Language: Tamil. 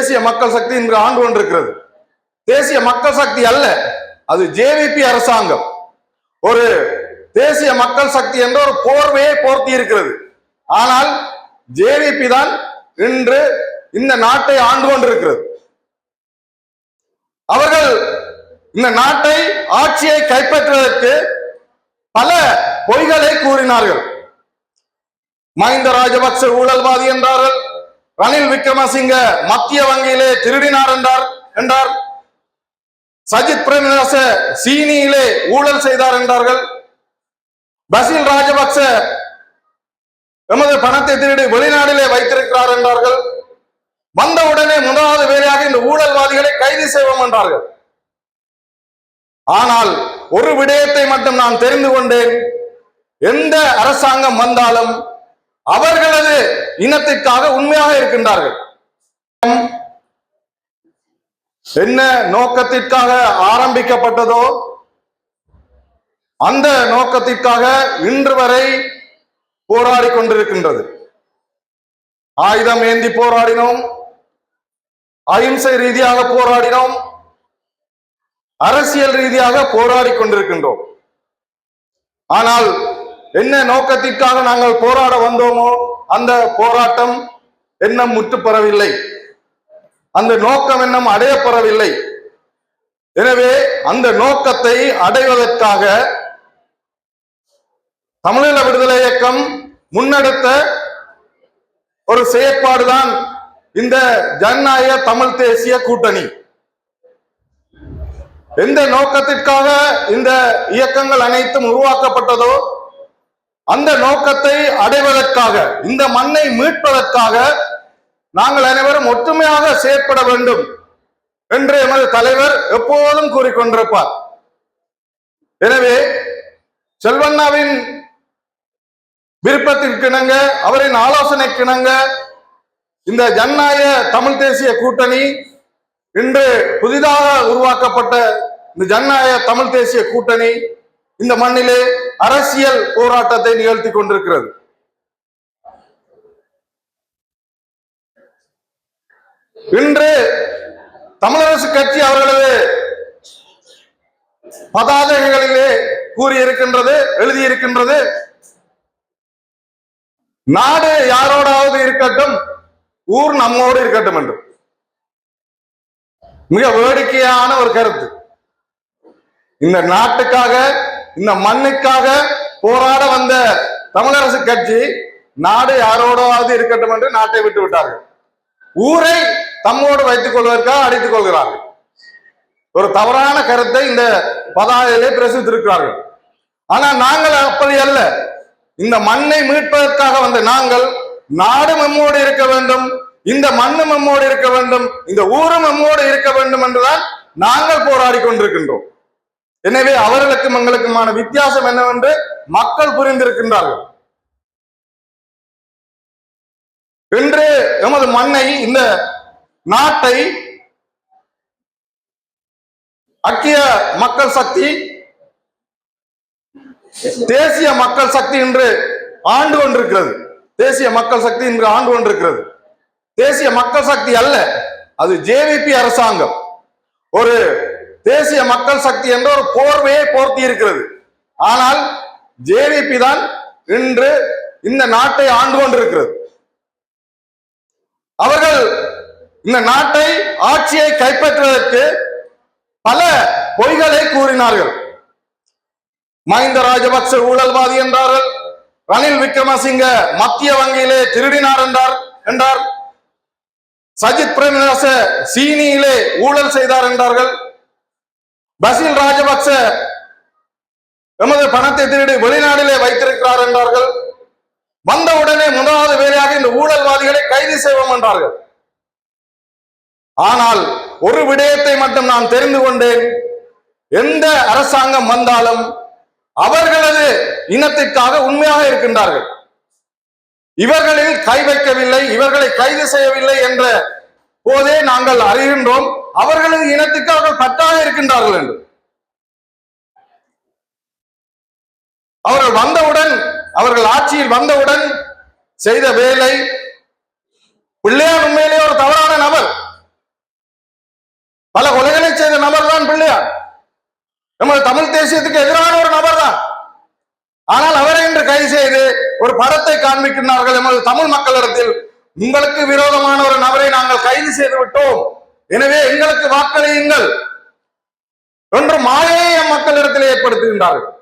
தேசிய மக்கள் சக்தி இன்று ஆண்டு கொண்டிருக்கிறது தேசிய மக்கள் சக்தி அல்ல அது ஜேவிபி அரசாங்கம். ஒரு தேசிய மக்கள் சக்தி என்ற ஒரு போர்வையை போர்த்தி இருக்கிறது. ஆனால் ஜேவிபி தான் இன்று இந்த நாட்டை ஆண்டு கொண்டிருக்கிறது அவர்கள் இந்த நாட்டை ஆட்சியை கைப்பற்றுவதற்கு பல பொய்களை கூறினார்கள். மஹிந்த ராஜபக்ச ஊழல்வாதி என்றார்கள் ரணில் விக்ரமசிங்க மத்திய வங்கியிலே திருடினார் என்றார் என்றார். சஜித் பிரேமதாச சீனியிலே ஊழல் செய்தார் என்றார்கள். பசில் ராஜபக்ச எமது பணத்தை திருடி வெளிநாட்டிலே வைத்திருக்கிறார் என்றார்கள். வந்தவுடனே முதலாவது வேலையாக இந்த ஊழல்வாதிகளை கைது செய்வோம் என்றார்கள். ஆனால் ஒரு விடயத்தை மட்டும் நான் தெரிந்து கொண்டேன். எந்த அரசாங்கம் வந்தாலும் அவர்களது இனத்திற்காக உண்மையாக இருக்கின்றார்கள். என்ன நோக்கத்திற்காக ஆரம்பிக்கப்பட்டதோ அந்த நோக்கத்திற்காக இன்று வரை போராடி கொண்டிருக்கின்றது. ஆயுதம் ஏந்தி போராடினோம் அகிம்சை ரீதியாக போராடினோம் அரசியல் ரீதியாக போராடி கொண்டிருக்கின்றோம். ஆனால் என்ன நோக்கத்திற்காக நாங்கள் போராட வந்தோமோ அந்த போராட்டம் எண்ணம் முற்றுப்பெறவில்லை. அந்த நோக்கம் எண்ணம் அடையப்பெறவில்லை. எனவே அந்த நோக்கத்தை அடைவதற்காக தமிழீழ விடுதலை இயக்கம் முன்னெடுத்த ஒரு செயற்பாடுதான் இந்த ஜனநாயக தமிழ் தேசிய கூட்டணி. எந்த நோக்கத்திற்காக இந்த இயக்கங்கள் அனைத்தும் உருவாக்கப்பட்டதோ அந்த நோக்கத்தை அடைவதற்காக இந்த மண்ணை மீட்பதற்காக நாங்கள் அனைவரும் ஒற்றுமையாக செயற்பட வேண்டும் என்று எமது தலைவர் எப்போதும் கூறிக்கொண்டிருப்பார். எனவே செல்வண்ணாவின் விருப்பத்திற்கிணங்க அவரின் ஆலோசனைக்கிணங்க இந்த ஜனநாயக தமிழ் தேசிய கூட்டணி இன்று புதிதாக உருவாக்கப்பட்ட இந்த ஜனநாயக தமிழ் தேசிய கூட்டணி இந்த மண்ணிலே அரசியல் போராட்டத்தை நிகழ்த்தி கொண்டிருக்கிறது. இன்று தமிழரசு கட்சி அவர்களது பதாதைகளிலே கூறியிருக்கின்றது எழுதியிருக்கின்றது. நாடு யாரோடாவது இருக்கட்டும் ஊர் நம்மோடு இருக்கட்டும் என்று. மிக வேடிக்கையான ஒரு கருத்து. இந்த நாட்டுக்காக இந்த மண்ணுக்காக போராட வந்த தமிழரசு கட்சி நாடு யாரோடாவது இருக்கட்டும் என்று நாட்டை விட்டு விட்டார்கள். ஊரை தம்மோடு வைத்துக் கொள்வதற்காக அடித்துக் கொள்கிறார்கள். ஒரு தவறான கருத்தை இந்த பதாகையிலே பிரசித்திருக்கிறார்கள் ஆனா நாங்கள் அப்படி அல்ல. இந்த மண்ணை மீட்பதற்காக வந்த நாங்கள் நாடு நம்மோடு இருக்க வேண்டும் இந்த மண்ணு நம்மோடு இருக்க வேண்டும் இந்த ஊரும் நம்மோடு இருக்க வேண்டும் என்றுதான் நாங்கள் போராடி கொண்டிருக்கின்றோம். எனவே அவர்களுக்கும் எங்களுக்குமான வித்தியாசம் என்னவென்று மக்கள் புரிந்திருக்கின்றார்கள். இன்று எமது மண்ணை இந்த நாட்டை ஐக்கிய மக்கள் சக்தி தேசிய மக்கள் சக்தி என்று ஆண்டு கொண்டிருக்கிறது. தேசிய மக்கள் சக்தி இன்று ஆண்டு கொண்டிருக்கிறது. தேசிய மக்கள் சக்தி அல்ல அது ஜேவிபி அரசாங்கம். ஒரு தேசிய மக்கள் சக்தி என்ற ஒரு போர்வையை போர்த்தி இருக்கிறது. ஆனால் ஜேவிபி தான் இன்று இந்த நாட்டை ஆண்டு கொண்டிருக்கிறது. அவர்கள் இந்த நாட்டை ஆட்சியை கைப்பற்றுவதற்கு பல பொய்களை கூறினார்கள். மஹிந்த ராஜபக்ச ஊழல்வாதி என்றார்கள். ரணில் விக்ரமசிங்க மத்திய வங்கியிலே திருடினார் என்றார் என்றார். சஜித் பிரேமதாச சீனியிலே ஊழல் செய்தார் என்றார்கள். பசில் ராஜபக்ச எமது பணத்தை திருடி வெளிநாட்டிலே வைத்திருக்கிறார் என்றார்கள். வந்தவுடனே முதலாவது வேலையாக இந்த ஊழல்வாதிகளை கைது செய்வோம் என்றார்கள். ஆனால் ஒரு விடயத்தை மட்டும் நான் தெரிந்து கொண்டேன். எந்த அரசாங்கம் வந்தாலும் அவர்களது இனத்திற்காக உண்மையாக இருக்கின்றார்கள். இவர்களில் கை வைக்கவில்லை இவர்களை கைது செய்யவில்லை என்ற போதே நாங்கள் அறிகின்றோம். அவர்களது இனத்துக்கு அவர்கள் கட்டாக இருக்கின்றார்கள் என்று. அவர்கள் வந்தவுடன் அவர்கள் ஆட்சியில் வந்தவுடன் செய்த வேலை பிள்ளையார் உண்மையிலே ஒரு தவறான நபர். பல கொலைகளை செய்த நபர் தான் பிள்ளையார் நமது தமிழ் தேசியத்துக்கு எதிரான ஒரு நபர் தான் ஆனால் அவரை இன்று கைது செய்து ஒரு படத்தை காண்பிக்கின்றார்கள். எமது தமிழ் மக்களிடத்தில் உங்களுக்கு விரோதமான ஒரு நபரை நாங்கள் கைது செய்து விட்டோம். எனவே எங்களுக்கு வாக்களியுங்கள். என்று மாயையை மக்களிடத்தில் ஏற்படுத்துகின்றார்கள்.